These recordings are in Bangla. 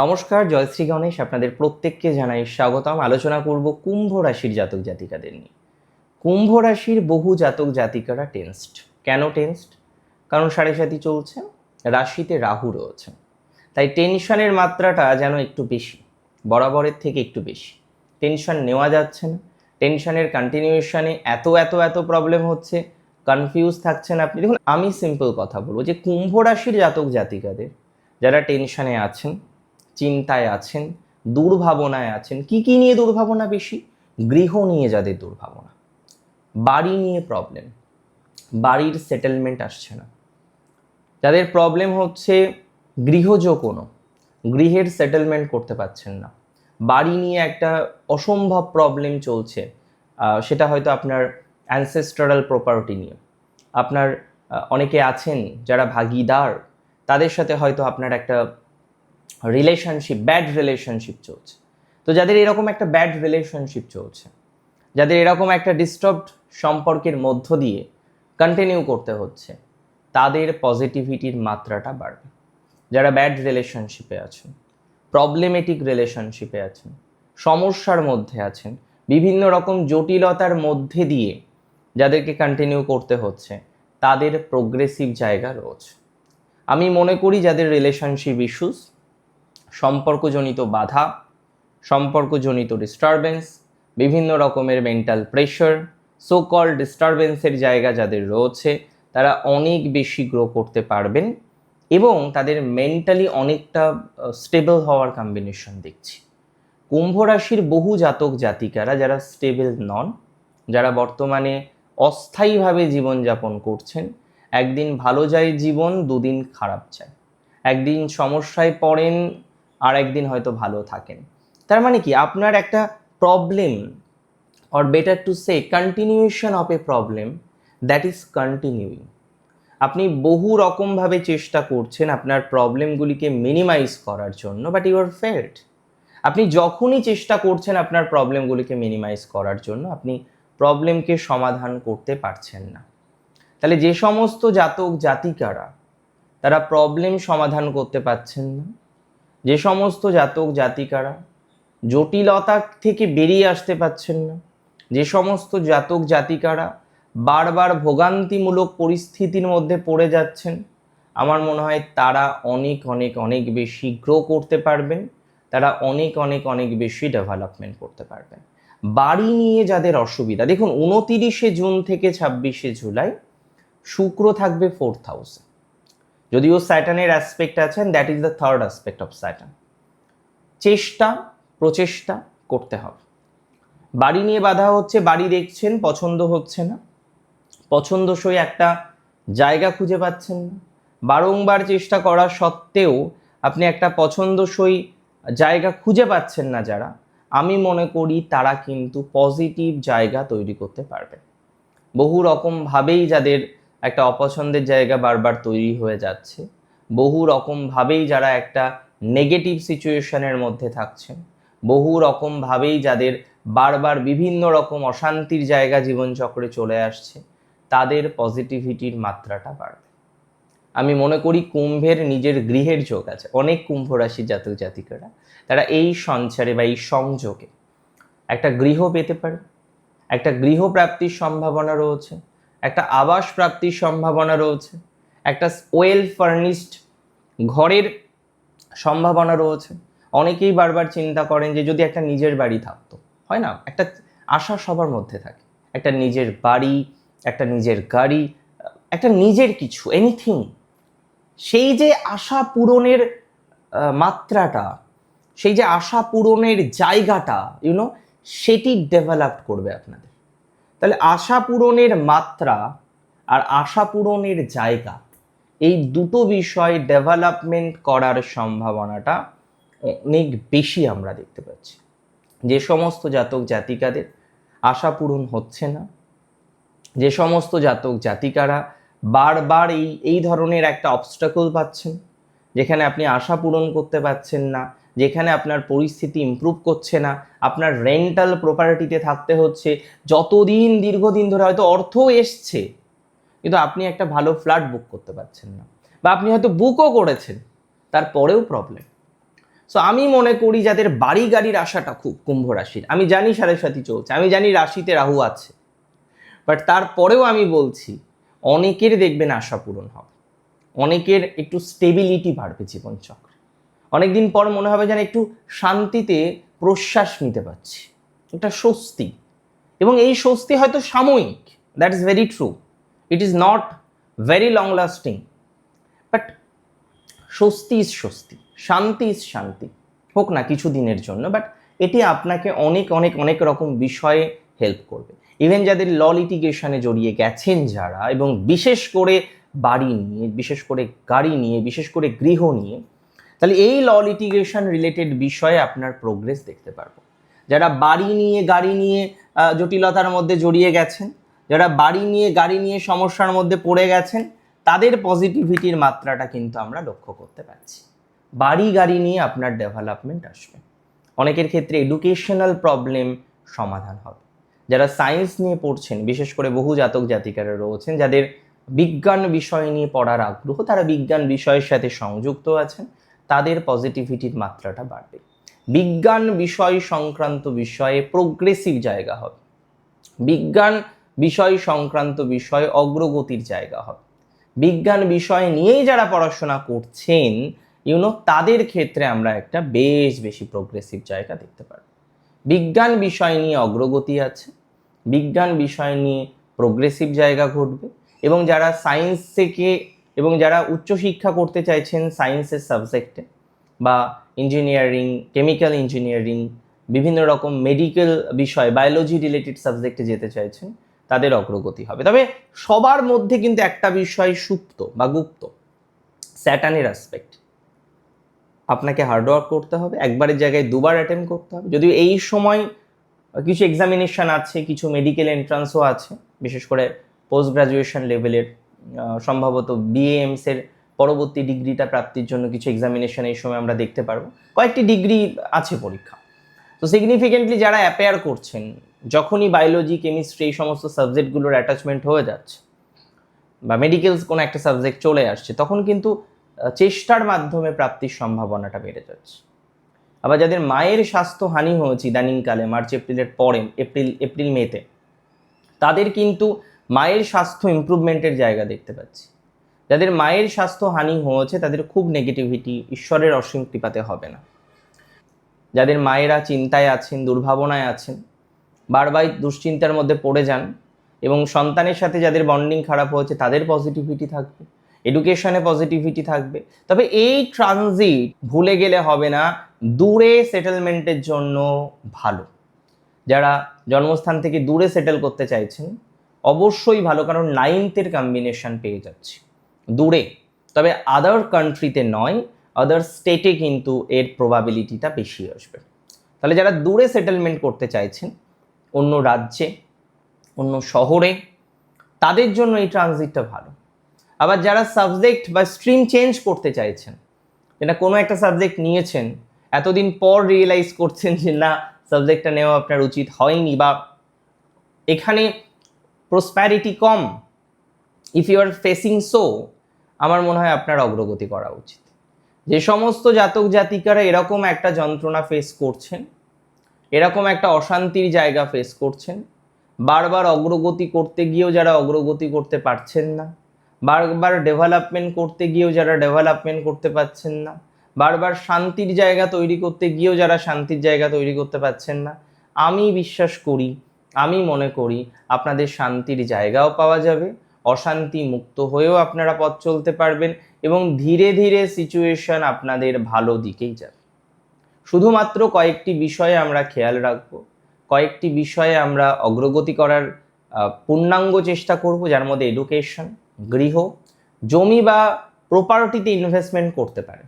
নমস্কার, জয়শ্রী গণেশ আপনাদের প্রত্যেককে জানাই স্বাগতম। আলোচনা করব কুম্ভ রাশির জাতক জাতিকাদের নিয়ে। কুম্ভ রাশির বহু জাতক জাতিকারা টেন্সড কেন টেন্সড কারণ সাড়ে সাথী চলছে, রাশিতে রাহু রয়েছে। তাই টেনশনের মাত্রাটা যেন একটু বেশি, বরাবরের থেকে একটু বেশি। টেনশন নেওয়া যাচ্ছে না টেনশনের কন্টিনিউশনে এত এত এত প্রবলেম হচ্ছে কনফিউজ থাকছেন আপনি। দেখুন, আমি সিম্পল কথা বলব যে কুম্ভ রাশির জাতক জাতিকাদের, যারা টেনশনে আছেন চিন্তায় আছেন, দুর্ভাবনায় আছেন। কি কি নিয়ে দুর্ভাবনা বেশি? গৃহ নিয়ে যাদের দুর্ভাবনা। বাড়ি নিয়ে প্রবলেম বাড়ির সেটেলমেন্ট আসছে না। যাদের প্রবলেম হচ্ছে গৃহজ কোনো, গৃহের সেটেলমেন্ট করতে পারছেন না। বাড়ি নিয়ে একটা অসম্ভব প্রবলেম চলছে। সেটা হয়তো আপনার অ্যানসেস্ট্রাল প্রপার্টি নিয়ে। আপনার অনেকে আছেন যারা ভাগিদার, তাদের সাথে হয়তো আপনার একটা রিলেশনশিপ ব্যাড রিলেশনশিপ চলছে। তো যাদের এরকম একটা ব্যাড রিলেশনশিপ চলছে, যাদের এরকম একটা ডিস্টার্বড সম্পর্কের মধ্য দিয়ে কন্টিনিউ করতে হচ্ছে, তাদের পজিটিভিটির মাত্রাটা বাড়বে। যারা ব্যাড রিলেশনশিপে আছেন প্রবলেমেটিক রিলেশনশিপে আছেন, সমস্যার মধ্যে আছেন, বিভিন্ন রকম জটিলতার মধ্যে দিয়ে যাদেরকে কন্টিনিউ করতে হচ্ছে, তাদের প্রোগ্রেসিভ জায়গা রয়েছে। আমি মনে করি যাদের রিলেশনশিপ ইস্যুস সম্পর্কজনিত বাধা, সম্পর্কজনিত ডিস্টারবেন্স বিভিন্ন রকমের মেন্টাল প্রেশার সো কল ডিস্টারবেন্সের জায়গা যাদের রয়েছে, তারা অনেক বেশি গ্রো করতে পারবেন এবং তাদের মেন্টালি অনেকটা স্টেবল হওয়ার কম্বিনেশন দেখছি। কুম্ভ রাশির বহু জাতক জাতিকারা যারা স্টেবল নন, যারা বর্তমানে অস্থায়ীভাবে জীবনযাপন করছেন, একদিন ভালো যায় জীবন, দুদিন খারাপ যায়। একদিন সমস্যায় পড়েন আর একদিন হয়তো ভালো থাকেন। তার মানে কি? আপনার একটা problem or better to say continuation of a problem that is continuing আপনি বহু রকমভাবে চেষ্টা করছেন আপনার প্রবলেমগুলিকে মিনিমাইজ করার জন্য বাট ইউ আর ফেল্ড আপনি যখনই চেষ্টা করছেন আপনার প্রবলেমগুলিকে মিনিমাইজ করার জন্য, আপনি প্রবলেমকে সমাধান করতে পারছেন না। তাহলে যে সমস্ত জাতক জাতিকারা তারা প্রবলেম সমাধান করতে পারছেন না? যে সমস্ত জাতক জাতিকারা জটিলতা থেকে বেরিয়ে আসতে পারছেন না, যে সমস্ত জাতক জাতিকারা বারবার ভোগান্তিমূলক পরিস্থিতির মধ্যে পড়ে যাচ্ছেন, আমার মনে হয় তারা অনেক অনেক অনেক বেশি গ্রো করতে পারবেন, তারা অনেক অনেক অনেক বেশি ডেভেলপমেন্ট করতে পারবেন। বাড়ি নিয়ে যাদের অসুবিধা, দেখুন, উনতিরিশে জুন থেকে ছাব্বিশে জুলাই শুক্র থাকবে ফোর্থ হাউসে যদিও স্যাটানের অ্যাসপেক্ট আছেন that is the third aspect of Saturn চেষ্টা, প্রচেষ্টা করতে হবে। বাড়ি নিয়ে বাধা হচ্ছে, বাড়ি দেখছেন, পছন্দ হচ্ছে না। পছন্দসই একটা জায়গা খুঁজে পাচ্ছেন না। বারংবার চেষ্টা করা সত্ত্বেও আপনি একটা পছন্দসই জায়গা খুঁজে পাচ্ছেন না যারা। আমি মনে করি তারা কিন্তু পজিটিভ জায়গা তৈরি করতে পারবে। বহু রকমভাবেই যাদের একটা অপছন্দের জায়গা বারবার তৈরি হয়ে যাচ্ছে। বহু রকমভাবেই যারা একটা নেগেটিভ সিচুয়েশনের মধ্যে থাকছেন, বহু রকমভাবেই যাদের বারবার বিভিন্ন রকম অশান্তির জায়গা জীবনচক্রে চলে আসছে, তাদের পজিটিভিটির মাত্রাটা বাড়বে। আমি মনে করি কুম্ভের নিজের গৃহের যোগ আছে। অনেক কুম্ভ রাশি জাতক জাতিকারা, তারা এই সঞ্চারে বা এই সংযোগে একটা গৃহ পেতে পারে, একটা গৃহ প্রাপ্তির সম্ভাবনা রয়েছে একটা আবাস প্রাপ্তির সম্ভাবনা রয়েছে, একটা ওয়েল ফার্নিশড ঘরের সম্ভাবনা রয়েছে। অনেকেই বারবার চিন্তা করেন যে যদি একটা নিজের বাড়ি থাকতো, হয় না? একটা আশা সবার মধ্যে থাকে। একটা নিজের বাড়ি, একটা নিজের গাড়ি, একটা নিজের কিছু এনিথিং সেই যে আশা পূরণের মাত্রাটা, সেই যে আশা পূরণের জায়গাটা ইউনো সেটি ডেভেলপ করবে আপনাদের। তাহলে আশা পূরণের মাত্রা আর আশা পূরণের জায়গা, এই দুটো বিষয় ডেভেলপমেন্ট করার সম্ভাবনাটা অনেক বেশি আমরা দেখতে পাচ্ছি। যে সমস্ত জাতক জাতিকাদের আশা পূরণ হচ্ছে না, যে সমস্ত জাতক জাতিকারা বারবার এই এই ধরনের একটা অবস্টাকল পাচ্ছেন, যেখানে আপনি আশা পূরণ করতে পারছেন না যেখানে আপনার পরিস্থিতি ইমপ্রুভ করছে না, আপনার রেন্টাল প্রপার্টিতে থাকতে হচ্ছে, যতদিন দীর্ঘদিন ধরে হয়তো অর্থও এসছে, কিন্তু আপনি একটা ভালো ফ্ল্যাট বুক করতে পারছেন না। বা আপনি হয়তো বুকও করেছেন, তারপরেও প্রবলেম সো আমি মনে করি যাদের বাড়ি গাড়ির আশাটা খুব কুম্ভ রাশির, আমি জানি সাড়ে সাথী চলছে, আমি জানি রাশিতে রাহু আছে। বাট তারপরেও আমি বলছি, অনেকের দেখবেন আশা পূরণ হবে, অনেকের একটু স্টেবিলিটি বাড়বে জীবনচক্রে। অনেকদিন পর মনে হবে যেন একটু শান্তিতে প্রশ্বাস নিতে পারছি। একটা স্বস্তি। এবং এই স্বস্তি হয়তো সাময়িক। That is very true it is not very long lasting but স্বস্তি ইজ স্বস্তি। শান্তি ইজ শান্তি। হোক না কিছু দিনের জন্য বাট এটি আপনাকে অনেক অনেক অনেক রকম বিষয়ে হেল্প করবে। ইভেন যাদের ল লিটিগেশনে জড়িয়ে গেছেন যারা, এবং বিশেষ করে বাড়ি নিয়ে, বিশেষ করে গাড়ি নিয়ে, বিশেষ করে গৃহ নিয়ে তাহলে এই ল লিটিগেশন রিলেটেড বিষয়ে আপনার প্রোগ্রেস দেখতে পারব। যারা বাড়ি নিয়ে, গাড়ি নিয়ে জটিলতার মধ্যে জড়িয়ে গেছেন, যারা বাড়ি নিয়ে, গাড়ি নিয়ে সমস্যার মধ্যে পড়ে গেছেন, তাদের পজিটিভিটির মাত্রাটা কিন্তু আমরা লক্ষ্য করতে পারছি। বাড়ি, গাড়ি নিয়ে আপনার ডেভেলপমেন্ট আসবে। অনেকের ক্ষেত্রে এডুকেশনাল প্রবলেম সমাধান হবে। যারা সায়েন্স নিয়ে পড়ছেন, বিশেষ করে বহু জাতক জাতিকারা রয়েছেন, যাদের বিজ্ঞান বিষয় নিয়ে পড়ার আগ্রহ, তারা বিজ্ঞান বিষয়ের সাথে সংযুক্ত আছেন তাদের পজিটিভিটির মাত্রাটা বাড়বে। বিজ্ঞান বিষয় সংক্রান্ত বিষয়ে প্রোগ্রেসিভ জায়গা হবে। বিজ্ঞান বিষয় সংক্রান্ত বিষয়ে অগ্রগতির জায়গা হবে। বিজ্ঞান বিষয় নিয়েই যারা পড়াশোনা করছেন ইউনো তাদের ক্ষেত্রে আমরা একটা বেশ বেশি প্রোগ্রেসিভ জায়গা দেখতে পারব। বিজ্ঞান বিষয় নিয়ে অগ্রগতি আছে, বিজ্ঞান বিষয় নিয়ে প্রোগ্রেসিভ জায়গা ঘটবে এবং যারা সায়েন্স থেকে এবং যারা উচ্চশিক্ষা করতে চাইছেন সায়েন্সের সাবজেক্টে বা ইঞ্জিনিয়ারিং কেমিক্যাল ইঞ্জিনিয়ারিং বিভিন্ন রকম মেডিকেল বিষয় বায়োলজি রিলেটেড সাবজেক্টে যেতে চাইছেন, তাদের অগ্রগতি হবে। তবে সবার মধ্যে কিন্তু একটা বিষয় সুপ্ত বা গুপ্ত, স্যাটানের অ্যাসপেক্ট আপনাকে হার্ডওয়ার্ক করতে হবে, একবারের জায়গায় দুবার অ্যাটেম্প করতে হবে। যদিও এই সময় কিছু এক্সামিনেশন আছে, কিছু মেডিকেল এন্ট্রান্সও আছে, বিশেষ করে পোস্ট গ্রাজুয়েশন লেভেলের সম্ভবত বিএএমস এর পরবর্তী ডিগ্রিটা প্রাপ্তির জন্য কিছু এক্সামিনেশন এই সময় আমরা দেখতে পারব। কয়েকটি ডিগ্রি আছে পরীক্ষা। তো সিগনিফিকেন্টলি যারা অ্যাপেয়ার করছেন, যখনই বায়োলজি কেমিস্ট্রি এই সমস্ত সাবজেক্টগুলোর অ্যাটাচমেন্ট হয়ে যাচ্ছে বা মেডিকেলস কোনো একটা সাবজেক্ট চলে আসছে, তখন কিন্তু চেষ্টার মাধ্যমে প্রাপ্তির সম্ভাবনাটা বেড়ে যাচ্ছে। আবার যাদের মায়ের স্বাস্থ্য হানি হয়েছে ইদানিংকালে, মার্চ, এপ্রিলের পরে, এপ্রিল এপ্রিল, মেতে, তাদের কিন্তু মায়ের স্বাস্থ্য ইমপ্রুভমেন্টের জায়গা দেখতে পাচ্ছি। যাদের মায়ের স্বাস্থ্য হানি হয়েছে, তাদের খুব নেগেটিভিটি ঈশ্বরের অসীম কৃপাতে হবে না। যাদের মায়েরা চিন্তায় আছেন, দুর্ভাবনায় আছেন, বারবার দুশ্চিন্তার মধ্যে পড়ে যান এবং সন্তানের সাথে যাদের বন্ডিং খারাপ হয়েছে, তাদের পজিটিভিটি থাকবে এডুকেশনে পজিটিভিটি থাকবে। তবে এই ট্রানজিট ভুলে গেলে হবে না, দূরে সেটেলমেন্টের জন্য ভালো। যারা জন্মস্থান থেকে দূরে সেটেল করতে চাইছেন অবশ্যই ভালো, কারণ নাইনথের কম্বিনেশন পেয়ে যাচ্ছে। দূরে, তবে আদার কান্ট্রিতে নয় আদার স্টেটে কিন্তু এর প্রবাবিলিটিটা বেশি আসবে। তাহলে যারা দূরে সেটেলমেন্ট করতে চাইছেন, অন্য রাজ্যে, অন্য শহরে, তাদের জন্য এই ট্রানজিটটা ভালো। আবার যারা সাবজেক্ট বা স্ট্রিম চেঞ্জ করতে চাইছেন, যেটা কোনো একটা সাবজেক্ট নিয়েছেন, এতদিন পর রিয়েলাইজ করছেন যে না সাবজেক্টটা নেওয়া আপনার উচিত হয়নি বা এখানে prosperity com if you are facing so আমার মনে হয় আপনার অগ্রগতি করা উচিত। যে সমস্ত জাতক জাতিকারা এরকম একটা যন্ত্রণা ফেস করছেন, এরকম একটা অশান্তির জায়গা ফেস করছেন, বারবার অগ্রগতি করতে গিয়েও যারা অগ্রগতি করতে পারছেন না, বারবার ডেভেলপমেন্ট করতে গিয়েও যারা ডেভেলপমেন্ট করতে পারছেন না, বারবার শান্তির জায়গা তৈরি করতে গিয়েও যারা শান্তির জায়গা তৈরি করতে পারছেন না, আমি বিশ্বাস করি আমি মনে করি আপনাদের শান্তির জায়গাও পাওয়া যাবে, অশান্তি মুক্ত হয়েও আপনারা পথ চলতে পারবেন এবং ধীরে ধীরে সিচুয়েশন আপনাদের ভালো দিকেই যাবে। শুধুমাত্র কয়েকটি বিষয়ে আমরা খেয়াল রাখব, কয়েকটি বিষয়ে আমরা অগ্রগতি করার পূর্ণাঙ্গ চেষ্টা করব, যার মধ্যে এডুকেশন গৃহ, জমি বা প্রপার্টিতে ইনভেস্টমেন্ট করতে পারে।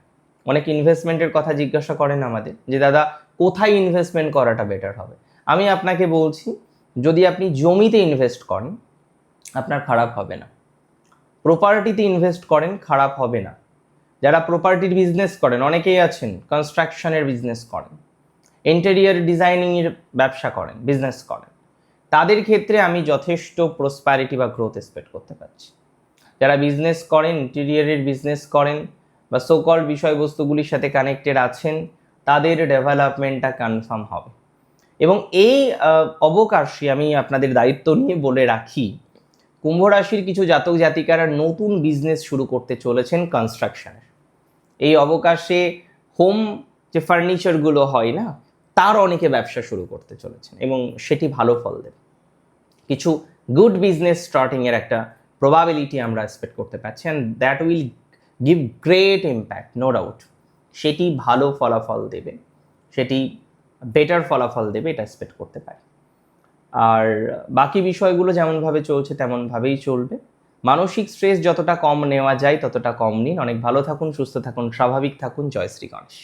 অনেক ইনভেস্টমেন্টের কথা জিজ্ঞাসা করেন আমাদের যে, দাদা, কোথায় ইনভেস্টমেন্ট করাটা বেটার হবে? আমি আপনাকে বলছি যদি আপনি জমিতে ইনভেস্ট করেন, আপনার খারাপ হবে না। প্রপার্টিতে ইনভেস্ট করেন, খারাপ হবে না। যারা প্রপার্টির বিজনেস করেন, অনেকেই আছেন কনস্ট্রাকশনের বিজনেস করেন ইন্টেরিয়ার ডিজাইনিংয়ের ব্যবসা করেন বিজনেস করেন। তাদের ক্ষেত্রে আমি যথেষ্ট প্রসপ্যারিটি বা গ্রোথ এক্সপেক্ট করতে পারছি। যারা বিজনেস করেন ইন্টেরিয়ারের বিজনেস করেন, বা সোকল বিষয়বস্তুগুলির সাথে কানেক্টেড আছেন, তাদের ডেভেলপমেন্টটা কনফার্ম হবে। এবং এই অবকাশে আমি আপনাদের দায়িত্ব নিয়ে বলে রাখি, কুম্ভ রাশির কিছু জাতক জাতিকারা নতুন বিজনেস শুরু করতে চলেছেন কনস্ট্রাকশনের এই অবকাশে হোম যে ফার্নিচারগুলো হয় না, তার অনেকে ব্যবসা শুরু করতে চলেছেন এবং সেটি ভালো ফল দেবে। কিছু গুড বিজনেস স্টার্টিংয়ের একটা প্রবাবিলিটি আমরা এক্সপেক্ট করতে পারছি and that will give great impact no doubt সেটি ভালো ফলাফল দেবে। সেটি বেটার ফলাফল দেবে, এটা এক্সপেক্ট করতে পারি। আর বাকি বিষয়গুলো যেমনভাবে চলছে, তেমনভাবেই চলবে। মানসিক স্ট্রেস যতটা কম নেওয়া যায়, ততটা কম নিন। অনেক ভালো থাকুন, সুস্থ থাকুন, স্বাভাবিক থাকুন। জয় শ্রী গণেশ।